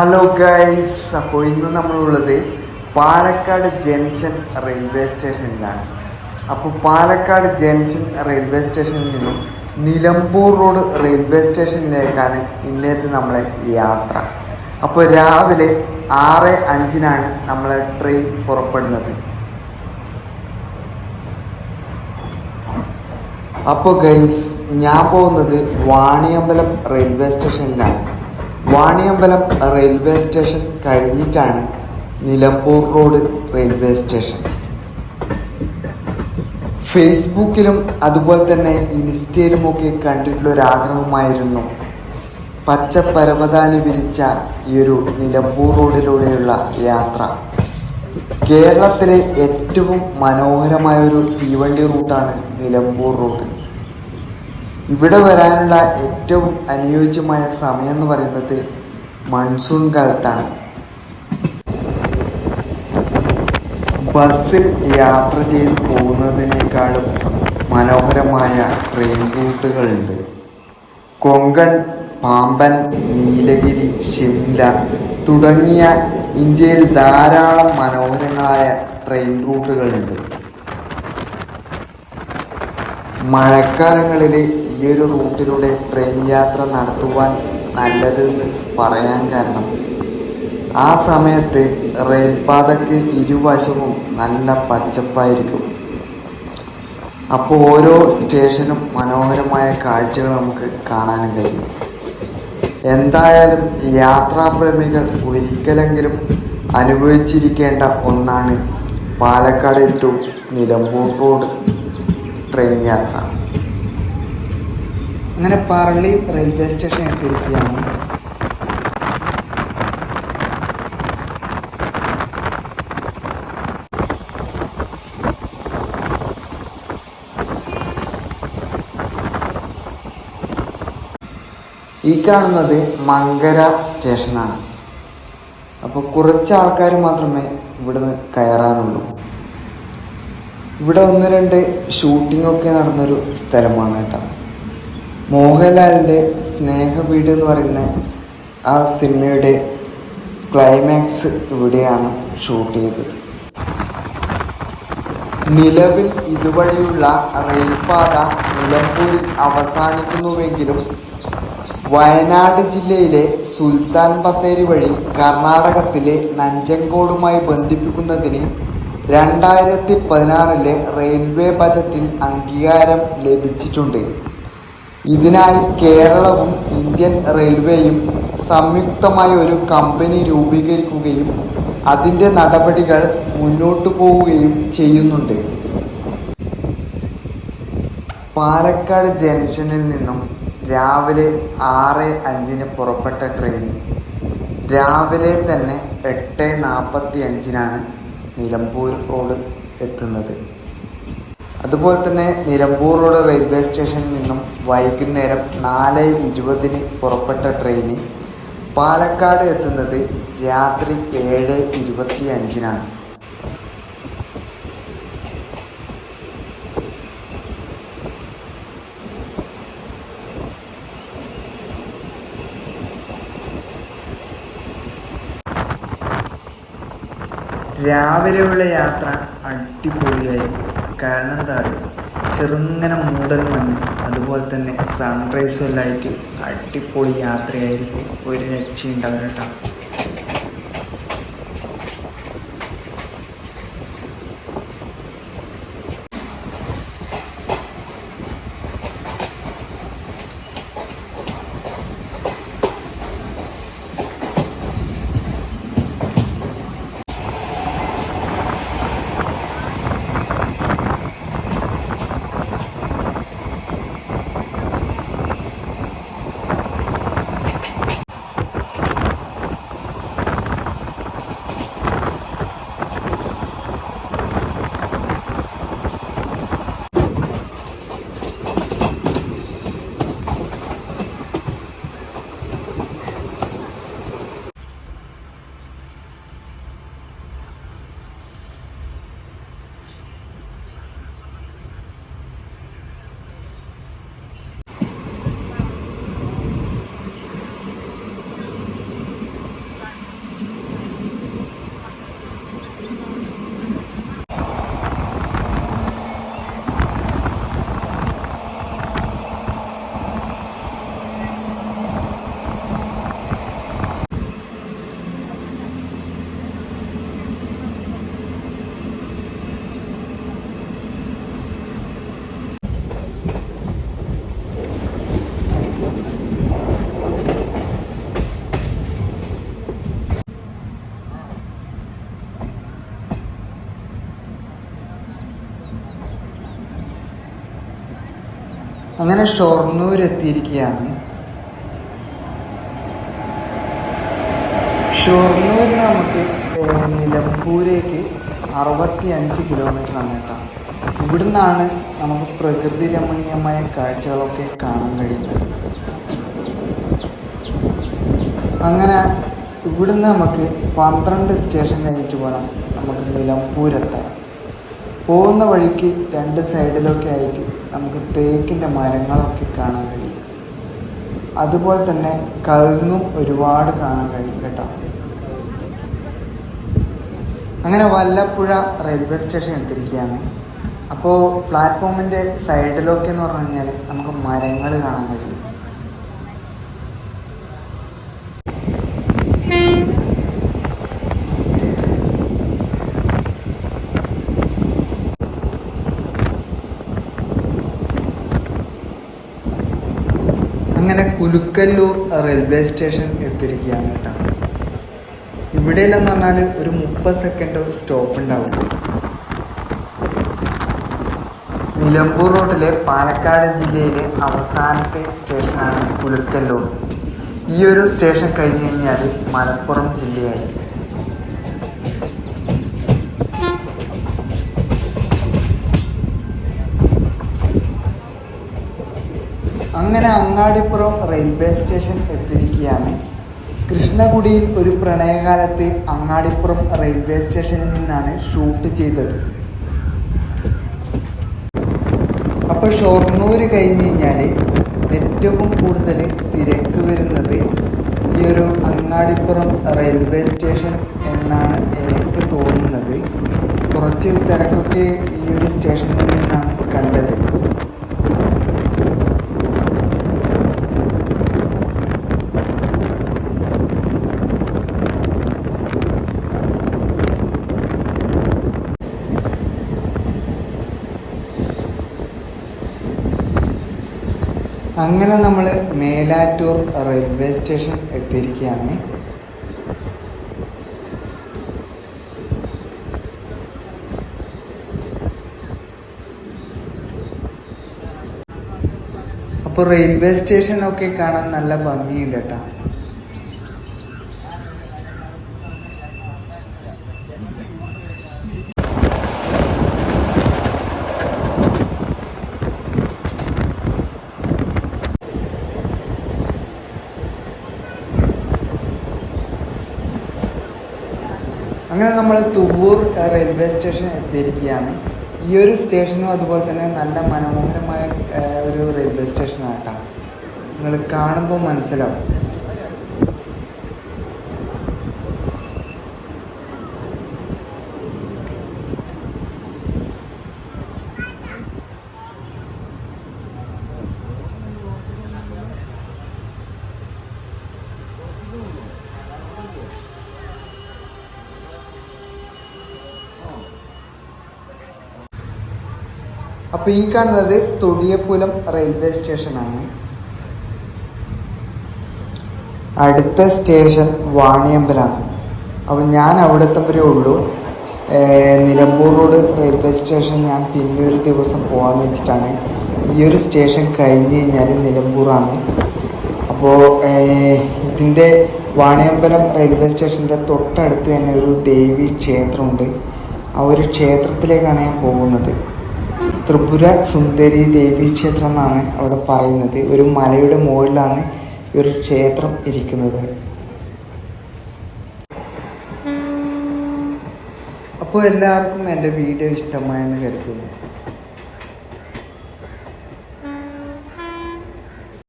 Hello guys അപ്പോൾ ഇന്ന് നമ്മളുള്ളത് പാലക്കാട് ജംഗ്ഷൻ റെയിൽവേ സ്റ്റേഷനിലാണ്. അപ്പോൾ പാലക്കാട് ജംഗ്ഷൻ റെയിൽവേ സ്റ്റേഷനിൽ നിന്നും നിലമ്പൂർ റോഡ് റെയിൽവേ സ്റ്റേഷനിലേക്കാണ് ഇന്നത്തെ നമ്മളെ യാത്ര. അപ്പോൾ രാവിലെ ആറ് അഞ്ചിനാണ് നമ്മളെ ട്രെയിൻ പുറപ്പെടുന്നത്. അപ്പോൾ ഗൈസ് ഞാൻ പോകുന്നത് വാണിയമ്പലം റെയിൽവേ സ്റ്റേഷനിലാണ്. വാണിയമ്പലം റെയിൽവേ സ്റ്റേഷൻ കഴിഞ്ഞിട്ടാണ് നിലമ്പൂർ റോഡ് റെയിൽവേ സ്റ്റേഷൻ. ഫേസ്ബുക്കിലും അതുപോലെ തന്നെ ഇൻസ്റ്റയിലുമൊക്കെ കണ്ടിട്ടുള്ള ഒരു ആഗ്രഹമായിരുന്നു പച്ച പരവതാനി വിരിച്ച ഈ ഒരു നിലമ്പൂർ റോഡിലൂടെയുള്ള യാത്ര. കേരളത്തിലെ ഏറ്റവും മനോഹരമായ ഒരു തീവണ്ടി റൂട്ടാണ് നിലമ്പൂർ റൂട്ട് ഇവിടെ വരാനുള്ള ഏറ്റവും അനുയോജ്യമായ സമയം എന്ന് പറയുന്നത് മൺസൂൺ കാലത്താണ്. ബസ്സിൽ യാത്ര ചെയ്ത് പോകുന്നതിനേക്കാളും മനോഹരമായ ട്രെയിൻ റൂട്ടുകളുണ്ട് കൊങ്കൺ പാമ്പൻ നീലഗിരി ഷിംല തുടങ്ങിയ ഇന്ത്യയിൽ ധാരാളം മനോഹരങ്ങളായ ട്രെയിൻ റൂട്ടുകളുണ്ട് മഴക്കാലങ്ങളിൽ ഈ ഒരു റൂട്ടിലൂടെ ട്രെയിൻ യാത്ര നടത്തുവാൻ നല്ലതെന്ന് പറയാൻ കാരണം. ആ സമയത്ത് റെയിൽപാതയ്ക്ക് ഇരുവശവും നല്ല പച്ചപ്പായിരിക്കും. അപ്പോൾ ഓരോ സ്റ്റേഷനും മനോഹരമായ കാഴ്ചകൾ നമുക്ക് കാണാനും കഴിയും. എന്തായാലും യാത്രാപ്രേമികൾ ഒരിക്കലെങ്കിലും അനുഭവിച്ചിരിക്കേണ്ട ഒന്നാണ് Palakkad to Nilambur road train യാത്ര. അങ്ങനെ പറളി റെയിൽവേ സ്റ്റേഷൻ എത്തിയിരിക്കുകയാണ് ഈ കാണുന്നത് മങ്കര സ്റ്റേഷനാണ്. അപ്പോൾ കുറച്ച് ആൾക്കാർ മാത്രമേ ഇവിടുന്ന് കയറാനുള്ളൂ. ഇവിടെ ഒന്ന് രണ്ട് ഷൂട്ടിംഗ് ഒക്കെ നടന്നൊരു സ്ഥലമാണ് കേട്ടോ. മോഹൻലാലിന്റെ സ്നേഹവീട് എന്ന് പറയുന്ന ആ സിനിമയുടെ ക്ലൈമാക്സ് ഇവിടെയാണ് ഷൂട്ട് ചെയ്തത്. നിലവിൽ ഇതുവഴിയുള്ള റെയിൽപാത നിലമ്പൂരിൽ അവസാനിക്കുന്നുവെങ്കിലും വയനാട് ജില്ലയിലെ സുൽത്താൻ ബത്തേരി വഴി കർണാടകത്തിലെ നഞ്ചങ്കോടുമായി ബന്ധിപ്പിക്കുന്നതിന് രണ്ടായിരത്തി പതിനാറിലെ റെയിൽവേ ബജറ്റിൽ അംഗീകാരം ലഭിച്ചിട്ടുണ്ട്. ഇതിനായി കേരളവും ഇന്ത്യൻ റെയിൽവേയും സംയുക്തമായി ഒരു കമ്പനി രൂപീകരിക്കുകയും അതിന്റെ നടപടികൾ മുന്നോട്ടു പോവുകയും ചെയ്യുന്നുണ്ട്. പാലക്കാട് ജംഗ്ഷനിൽ നിന്നും രാവിലെ ആറ് അഞ്ചിന് പുറപ്പെട്ട ട്രെയിൻ രാവിലെ തന്നെ എട്ട് നാൽപ്പത്തി അഞ്ചിനാണ് നിലമ്പൂർ റോഡ് എത്തുന്നത്. അതുപോലെ തന്നെ നിലമ്പൂർ റോഡ് റെയിൽവേ സ്റ്റേഷനിൽ നിന്നും വൈകുന്നേരം നാല് ഇരുപതിന് പുറപ്പെട്ട ട്രെയിന് പാലക്കാട് എത്തുന്നത് രാത്രി ഏഴ് ഇരുപത്തി അഞ്ചിനാണ് രാവിലെയുള്ള യാത്ര അടിപൊളിയായിരിക്കും കാരണം എന്താ ചെറുങ്ങനെ മൂടൽ മഞ്ഞ് അതുപോലെ തന്നെ സൺറൈസും എല്ലാം ആയിട്ട് അടിപൊളി യാത്രയായിരിക്കും. ഒരു രക്ഷയുണ്ടാവില്ല കേട്ടോ. അങ്ങനെ ഷൊർണൂർ എത്തിയിരിക്കുകയാണ് നിന്ന് നമുക്ക് നിലമ്പൂരേക്ക് അറുപത്തി അഞ്ച് കിലോമീറ്റർ ആണ് കേട്ടോ. ഇവിടുന്നാണ് നമുക്ക് പ്രകൃതി രമണീയമായ കാഴ്ചകളൊക്കെ കാണാൻ കഴിയുന്നത്. അങ്ങനെ ഇവിടുന്ന് നമുക്ക് പന്ത്രണ്ട് സ്റ്റേഷൻ കഴിഞ്ഞിട്ട് വേണം നമുക്ക് നിലമ്പൂരെത്താൻ. പോകുന്ന വഴിക്ക് രണ്ട് സൈഡിലൊക്കെ ആയിട്ട് നമുക്ക് തേക്കിന്റെ മരങ്ങളൊക്കെ കാണാൻ കഴിയും. അതുപോലെ തന്നെ കഴുങ്ങും ഒരുപാട് കാണാൻ കഴിയും കേട്ടോ. അങ്ങനെ വല്ലപ്പുഴ റെയിൽവേ സ്റ്റേഷൻ എത്തിയിരിക്കുകയാണ് അപ്പോൾ പ്ലാറ്റ്ഫോമിന്റെ സൈഡിലൊക്കെ എന്ന് പറഞ്ഞു കഴിഞ്ഞാൽ നമുക്ക് മരങ്ങൾ കാണാൻ കഴിയും. അങ്ങനെ കുലുക്കല്ലൂർ റെയിൽവേ സ്റ്റേഷൻ എത്തിയിരിക്കുകയാണ് കേട്ടോ. ഇവിടെയെന്ന് പറഞ്ഞാൽ ഒരു മുപ്പത് സെക്കൻഡ് സ്റ്റോപ്പ് ഉണ്ടാവും. നിലമ്പൂർ റോഡിലെ പാലക്കാട് ജില്ലയിലെ അവസാനത്തെ സ്റ്റേഷനാണ് ഉലുക്കല്ലൂർ. ഈ ഒരു സ്റ്റേഷൻ കഴിഞ്ഞ് കഴിഞ്ഞാൽ മലപ്പുറം ജില്ലയായി അങ്ങനെ അങ്ങാടിപ്പുറം റെയിൽവേ സ്റ്റേഷൻ എത്തിയിരിക്കുകയാണ്. കൃഷ്ണകുടിയിൽ ഒരു പ്രണയകാലത്ത് അങ്ങാടിപ്പുറം റെയിൽവേ സ്റ്റേഷനിൽ നിന്നാണ് ഷൂട്ട് ചെയ്തത്. അപ്പോൾ ഷൊർണൂർ കഴിഞ്ഞു കഴിഞ്ഞാൽ ഏറ്റവും കൂടുതൽ തിരക്ക് വരുന്നത് ഈ ഒരു അങ്ങാടിപ്പുറം റെയിൽവേ സ്റ്റേഷൻ എന്നാണ് എനിക്ക് തോന്നുന്നത്. കുറച്ച് തിരക്കൊക്കെ ഈ ഒരു സ്റ്റേഷനിൽ നിന്നാണ് കണ്ടത്. അങ്ങനെ നമ്മൾ മേലാറ്റൂർ റെയിൽവേ സ്റ്റേഷൻ എത്തിയിരിക്കുകയാണ്. അപ്പോൾ റെയിൽവേ സ്റ്റേഷനൊക്കെ കാണാൻ നല്ല ഭംഗിയുണ്ട് കേട്ടോ. അങ്ങനെ നമ്മൾ തുവൂർ റെയിൽവേ സ്റ്റേഷൻ എത്തിയിരിക്കുകയാണ്. ഈ ഒരു സ്റ്റേഷനും അതുപോലെ തന്നെ നല്ല മനോഹരമായ ഒരു റെയിൽവേ സ്റ്റേഷനാണ് കേട്ടോ. നിങ്ങൾ കാണുമ്പോൾ മനസ്സിലാവും. അപ്പോൾ ഈ കാണുന്നത് തൊടിയപ്പുലം റെയിൽവേ സ്റ്റേഷനാണ്. അടുത്ത സ്റ്റേഷൻ വാണിയമ്പലാണ് അപ്പം ഞാൻ അവിടുത്തെ വരെ ഉള്ളൂ. നിലമ്പൂർ റോഡ് റെയിൽവേ സ്റ്റേഷൻ ഞാൻ പിന്നെ ഒരു ദിവസം പോകാമെന്ന് വെച്ചിട്ടാണ്. ഈ ഒരു സ്റ്റേഷൻ കഴിഞ്ഞ് കഴിഞ്ഞാൽ നിലമ്പൂറാണ്. അപ്പോൾ ഇതിന്റെ വാണിയമ്പലം റെയിൽവേ സ്റ്റേഷന്റെ തൊട്ടടുത്ത് തന്നെ ഒരു ദേവി ക്ഷേത്രമുണ്ട്. ആ ഒരു ക്ഷേത്രത്തിലേക്കാണ് ഞാൻ പോകുന്നത്. ത്രിപുര സുന്ദരി ദേവി ക്ഷേത്രം എന്നാണ് അവിടെ പറയുന്നത്. ഒരു മലയുടെ മുകളിലാണ് ഈ ഒരു ക്ഷേത്രം ഇരിക്കുന്നത്. അപ്പോൾ എല്ലാവർക്കും എന്റെ വീഡിയോ ഇഷ്ടമായെന്ന് കരുതുന്നു.